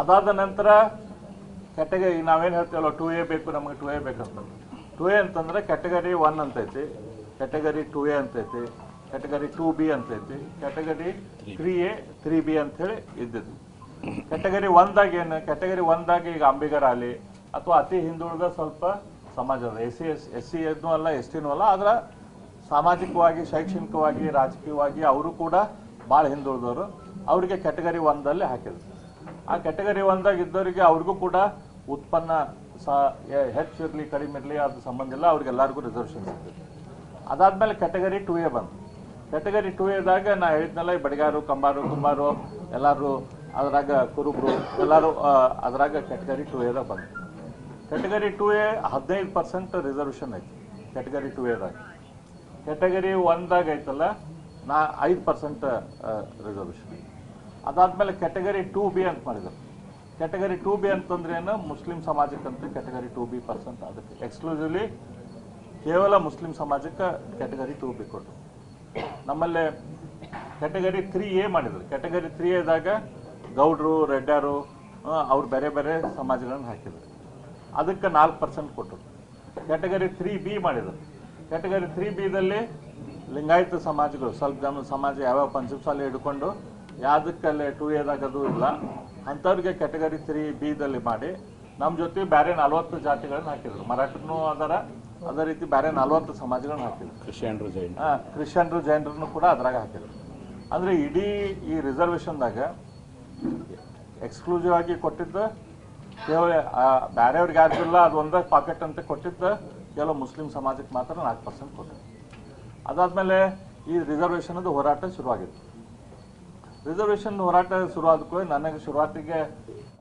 ಅದಾದ ನಂತರ ಕ್ಯಾಟಗರಿ ನಾವೇನು ಹೇಳ್ತೇವಲ್ಲ ಟೂ ಎ ಬೇಕು, ನಮಗೆ ಟೂ ಎ ಬೇಕಂತ. ಟೂ ಎ ಅಂತಂದರೆ ಕ್ಯಾಟಗರಿ ಒನ್ ಅಂತೈತಿ ಕ್ಯಾಟಗರಿ ಟೂ ಎ ಅಂತೈತಿ ಕ್ಯಾಟಗರಿ ಟೂ ಬಿ ಅಂತೈತಿ category three A three B ಅಂತೇಳಿ ಇದ್ದಿದ್ದು. ಕ್ಯಾಟಗರಿ ಒಂದಾಗ ಏನು ಕ್ಯಾಟಗರಿ ಒಂದಾಗ ಈಗ ಅಂಬಿಗರ ಆಗಲಿ ಅಥವಾ ಅತಿ ಹಿಂದುಳಿದ ಸ್ವಲ್ಪ ಸಮಾಜ ಅದ S C S S C ಎದ್ನೂ ಅಲ್ಲ ಎಸ್ ಟಿನೂ ಅಲ್ಲ, ಆದ್ರೆ ಸಾಮಾಜಿಕವಾಗಿ, ಶೈಕ್ಷಣಿಕವಾಗಿ, ರಾಜಕೀಯವಾಗಿ ಅವರು ಕೂಡ ಭಾಳ ಹಿಂದುಳಿದವರು. ಅವರಿಗೆ ಕ್ಯಾಟಗರಿ ಒಂದಲ್ಲಿ ಹಾಕಿದ್ರು. ಆ ಕ್ಯಾಟಗರಿ ಒಂದಾಗ ಇದ್ದವರಿಗೆ ಅವ್ರಿಗೂ ಕೂಡ ಉತ್ಪನ್ನ ಹೆಚ್ಚು ಇರಲಿ, ಕಡಿಮೆ ಇರಲಿ ಅದು ಸಂಬಂಧ ಇಲ್ಲ ಅವ್ರಿಗೆಲ್ಲರಿಗೂ ರಿಸರ್ವೇಷನ್ ಸಿಗ್ತದೆ ಅದಾದಮೇಲೆ ಕ್ಯಾಟಗರಿ ಟು ಎ ಬಂತು. ಕ್ಯಾಟಗರಿ ಟು ಎದಾಗ ನಾ ಹೇಳಿದ್ನಲ್ಲ, ಈ ಬಡಿಗಾರು, ಕಂಬಾರು, ಕುಂಬಾರು, ಎಲ್ಲರೂ ಅದ್ರಾಗ ಕುರುಬರು, ಎಲ್ಲರೂ ಅದರಾಗ ಕ್ಯಾಟಗರಿ ಟು ಎದಾಗ ಬಂತು. ಕ್ಯಾಟಗರಿ ಟು ಎ ಹದಿನೈದು ಪರ್ಸೆಂಟ್ ರಿಸರ್ವೇಷನ್ ಐತಿ ಕ್ಯಾಟಗರಿ ಟು ಎದಾಗ ಕ್ಯಾಟಗರಿ ಒಂದಾಗ ಐತಲ್ಲ ನಾ ಐದು ಪರ್ಸೆಂಟ್ ರಿಸರ್ವೇಷನ್ ಅದಾದ್ಮೇಲೆ ಕ್ಯಾಟಗರಿ ಟೂ ಬಿ ಅಂತ ಮಾಡಿದ್ರು. ಕ್ಯಾಟಗರಿ ಟೂ ಬಿ ಅಂತಂದ್ರೆ ಏನು? ಮುಸ್ಲಿಂ ಸಮಾಜಕ್ಕಂತ ಕ್ಯಾಟಗರಿ ಟೂ ಬಿ ಪರ್ಸೆಂಟ್ ಅದಕ್ಕೆ ಎಕ್ಸ್ಕ್ಲೂಸಿವ್ಲಿ ಕೇವಲ ಮುಸ್ಲಿಂ ಸಮಾಜಕ್ಕೆ ಕ್ಯಾಟಗರಿ ಟೂ ಬಿ ಕೊಟ್ಟರು ನಮ್ಮಲ್ಲಿ ಕ್ಯಾಟಗರಿ ತ್ರೀ ಎ ಮಾಡಿದ್ರು. ಕ್ಯಾಟಗರಿ ತ್ರೀ ಎದಾಗ ಗೌಡ್ರು, ರೆಡ್ಡರು ಅವ್ರು ಬೇರೆ ಬೇರೆ ಸಮಾಜಗಳನ್ನು ಹಾಕಿದ್ರು. ಅದಕ್ಕೆ ನಾಲ್ಕು ಪರ್ಸೆಂಟ್ ಕೊಟ್ಟರು ಕ್ಯಾಟಗರಿ ತ್ರೀ ಬಿ ಮಾಡಿದ್ರು. ಕ್ಯಾಟಗರಿ ತ್ರೀ ಬಿದಲ್ಲಿ ಲಿಂಗಾಯತ ಸಮಾಜಗಳು, ಸ್ವಲ್ಪ ಜನ ಸಮಾಜ ಯಾವ್ಯಾವ ಪಂಚಮಸಾಲಿ ಹಿಡ್ಕೊಂಡು ಯಾವುದಕ್ಕಲ್ಲಿ ಟೂ ಎದಾಗ ಅದು ಇಲ್ಲ. ಅಂಥವ್ರಿಗೆ ಕ್ಯಾಟಗರಿ ತ್ರೀ ಬಿದಲ್ಲಿ ಮಾಡಿ ನಮ್ಮ ಜೊತೆ ಬೇರೆ ನಲ್ವತ್ತು ಜಾತಿಗಳನ್ನ ಹಾಕಿದ್ರು. ಮರಾಠನೂ ಅದರ ಅದೇ ರೀತಿ ಬೇರೆ ನಲ್ವತ್ತು ಸಮಾಜಗಳನ್ನ ಹಾಕಿದ್ರು. ಕ್ರಿಶ್ಚಿಯನ್ರು ಜೈನ್. ಕ್ರಿಶ್ಚಿಯನ್ರು ಜೈನರನ್ನು ಕೂಡ ಅದ್ರಾಗ ಹಾಕಿದ್ರು. ಅಂದ್ರೆ ಇಡೀ ಈ ರಿಸರ್ವೇಷನ್ದಾಗ ಎಕ್ಸ್ಕ್ಲೂಸಿವ್ ಆಗಿ ಕೊಟ್ಟಿದ್ದು ಕೇವಲ ಬೇರೆಯವ್ರಿಗೆ ಯಾರಿಗಿಲ್ಲ ಅದು ಒಂದೇ ಪಾಕೆಟ್ ಅಂತ ಕೊಟ್ಟಿದ್ದು ಕೇವಲ ಮುಸ್ಲಿಂ ಸಮಾಜಕ್ಕೆ ಮಾತ್ರ ನಾಲ್ಕು ಪರ್ಸೆಂಟ್ ಕೊಟ್ಟಿದ್ದು. ಅದಾದ್ಮೇಲೆ ಈ ರಿಸರ್ವೇಷನ್ ಹೋರಾಟ ಶುರುವಾಗಿತ್ತು. ರಿಸರ್ವೇಷನ್ ಹೋರಾಟ ಶುರುವಾದ ಕೂಡ ನನಗೆ ಶುರುವಾತಿಗೆ